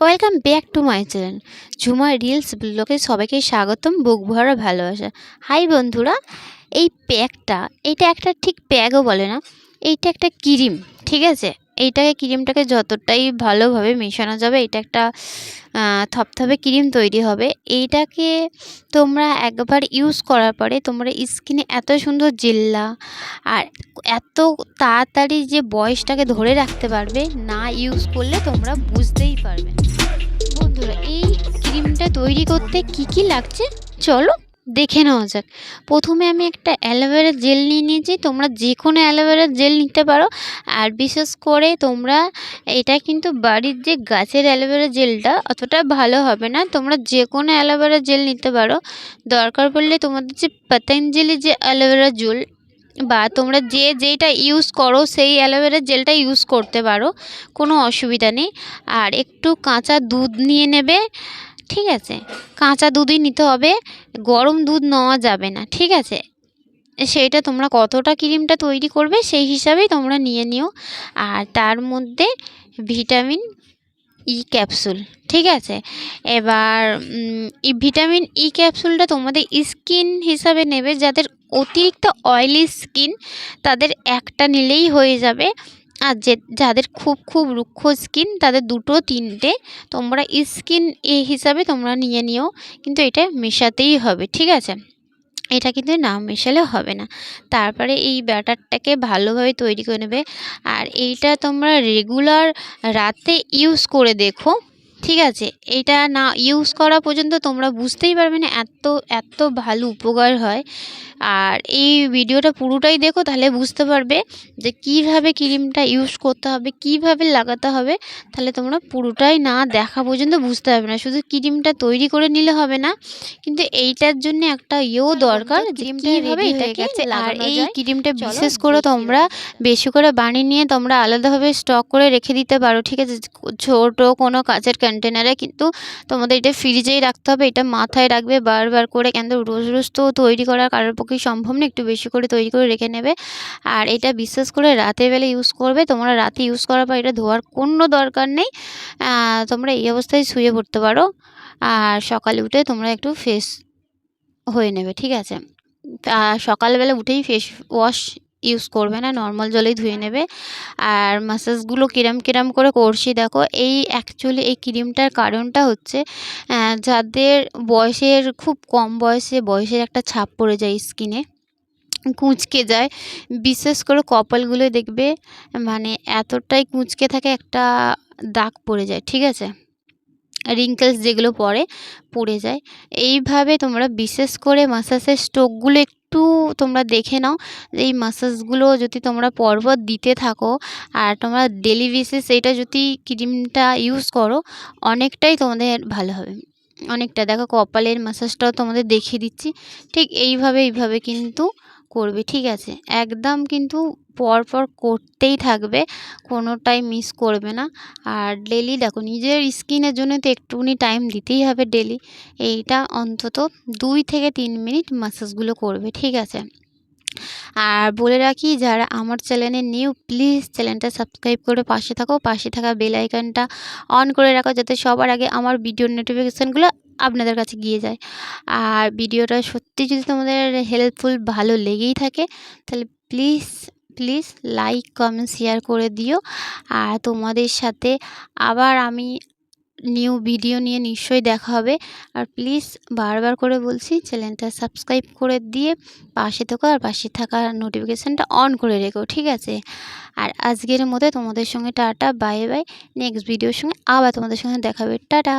Welcome back to my channel Jhuma reels ব্লগে সবাইকে স্বাগতম, বুক ভরা ভালোবাসা। হাই বন্ধুরা, এই প্যাকটা এটা একটা ঠিক প্যাকও বলে না, এইটা একটা ক্রিম, ঠিক আছে? এইটাকে ক্রিমটাকে যতটাই ভালোভাবে মেশানো যাবে, এটা একটা থপথপে ক্রিম তৈরি হবে। এইটাকে তোমরা একবার ইউজ করার পরে তোমরা স্কিনে এত সুন্দর জেল্লা আর এত তাড়াতাড়ি যে বয়সটাকে ধরে রাখতে পারবে না ইউজ করলে তোমরা বুঝতেই পারবে বন্ধুরা, এই ক্রিমটা তৈরি করতে কি কি লাগছে? চলো দেখে নেওয়া যাক। প্রথমে আমি একটা অ্যালোভেরা জেল নিয়ে নিয়েছি। তোমরা যে কোনো অ্যালোভেরা জেল নিতে পারো। আর বিশেষ করে তোমরা, এটা কিন্তু বাড়ির যে গাছের অ্যালোভেরা জেলটা, অতটা ভালো হবে না। তোমরা যে কোনো অ্যালোভেরা জেল নিতে পারো। দরকার পড়লে তোমাদের যে পতঞ্জলি যে অ্যালোভেরা জেল, বা তোমরা যে যেটা ইউজ করো, সেই অ্যালোভেরা জেলটা ইউজ করতে পারো। কোনো অসুবিধা নেই। আর একটু কাঁচা দুধ নিয়ে নেবে। ঠিক আছে? কাঁচা দুধই নিতে হবে, গরম দুধ নেওয়া যাবে না, ঠিক আছে? সেইটা তোমরা কতটা ক্রিমটা তৈরি করবে সেই হিসাবেই তোমরা নিয়ে নিও। আর তার মধ্যে ভিটামিন ই ক্যাপসুল, ঠিক আছে? এবার এই ভিটামিন ই ক্যাপসুলটা তোমাদের স্কিন হিসাবে নেবে, যাদের অতিরিক্ত অয়েলি স্কিন তাদের একটা নিলেই হয়ে যাবে। আর যে, যাদের খুব খুব রুক্ষ স্কিন, তাদের দুটো, তিনটে, তোমরা স্কিন এ হিসাবে তোমরা নিয়ে নিও। কিন্তু এটা মেশাতেই হবে, ঠিক আছে? এটা কিন্তু না মেশালে হবে না। তারপরে এই ব্যাটারটাকে ভালোভাবে তৈরি করে নেবে। আর এইটা তোমরা রেগুলার রাতে ইউজ করে দেখো। ঠিক আছে এটা না ইউজ করা পর্যন্ত তোমরা বুঝতেই পারবে না এত এত ভালো উপকার হয়। আর এই ভিডিওটা পুরোটাই দেখো তাহলে বুঝতে পারবে যে কীভাবে ক্রিমটা ইউজ করতে হবে কীভাবে লাগাতে হবে তাহলে তোমরা পুরোটাই না দেখা পর্যন্ত বুঝতে পারবে না। শুধু ক্রিমটা তৈরি করে নিলে হবে না কিন্তু এইটার জন্য একটা ইয়েও দরকার রেডি আর এই ক্রিমটা বিশেষ করে তোমরা বেশি করে বানিয়ে নিয়ে তোমরা আলাদাভাবে স্টক করে রেখে দিতে পারো ঠিক আছে? ছোট কোনো কাচের কন্টেনারে কিন্তু তোমাদের এটা ফ্রিজেই রাখতে হবে, এটা মাথায় রাখবে, বারবার করে কেন রোজ রোজ তো তৈরি করা কারোর পক্ষে সম্ভব না, একটু বেশি করে তৈরি করে রেখে নেবে। আর এটা বিশেষ করে রাতের বেলা ইউজ করবে, তোমরা রাতে ইউজ করার পর এটা ধোয়ার কোনো দরকার নেই তোমরা এই অবস্থায় শুয়ে পড়তে পারো। আর সকালে উঠে তোমরা একটু ফেস হয়ে নেবে, ঠিক আছে? সকালবেলা উঠেই ফেস ওয়াশ ইউজ করবে না নর্মাল জলেই ধুয়ে নেবে। আর মাসাজগুলো কিরম কিরম করে করছি, দেখো, এই অ্যাকচুয়ালি এই ক্রিমটার কারণটা হচ্ছে যাদের বয়সের, খুব কম বয়সে, বয়সের একটা ছাপ পড়ে যায় স্কিনে কুঁচকে যায়, বিশেষ করে কপালগুলো দেখবে মানে এতটাই কুঁচকে থাকে, একটা দাগ পড়ে যায়, ঠিক আছে? রিঙ্কেলস যেগুলো পড়ে পড়ে যায়। এইভাবে তোমরা বিশেষ করে মাসাজের স্ট্রোকগুলো একটু তোমরা দেখে নাও এই মাসাজগুলো যদি তোমরা পরপর দিতে থাকো আর তোমরা ডেলি বেসিস এটা যদি ক্রিমটা ইউজ করো, অনেকটাই তোমাদের ভালো হবে। অনেকটা, দেখো কপালের মাসাজটাও তোমাদের দেখিয়ে দিচ্ছি। ঠিক এইভাবে এইভাবে কিন্তু করবে, ঠিক আছে? একদম কিন্তু পরপর করতেই থাকবে, কোনোটাই মিস করবে না। আর ডেলি দেখো, নিজের স্কিনের জন্য তো একটুখানি টাইম দিতেই হবে ডেলি এইটা অন্তত দুই থেকে তিন মিনিট মাসাজগুলো করবে, ঠিক আছে? আর বলে রাখি, যারা আমার চ্যানেলে নিউ প্লিজ চ্যানেলটা সাবস্ক্রাইব করে পাশে থাকো। পাশে থাকা বেল আইকনটা অন করে রাখো, যাতে সবার আগে আমার ভিডিওর নোটিফিকেশানগুলো আপনাদের কাছে গিয়ে যায়। আর ভিডিওটা সত্যি যদি তোমাদের হেল্পফুল ভালো লেগেই থাকে, তাহলে please please like comment share করে দিও। আর তোমাদের সাথে আবার আমি নিউ ভিডিও নিয়ে নিশ্চয়ই দেখা হবে। আর প্লিজ বারবার করে বলছি চ্যানেলটা সাবস্ক্রাইব করে দিয়ে পাশে থাকা আর পাশে থাকা নোটিফিকেশানটা অন করে রেখো, ঠিক আছে? আর আজকের মধ্যে তোমাদের সঙ্গে টাটা বাই বাই নেক্সট ভিডিওর সঙ্গে আবার তোমাদের সঙ্গে দেখাবে টাটা!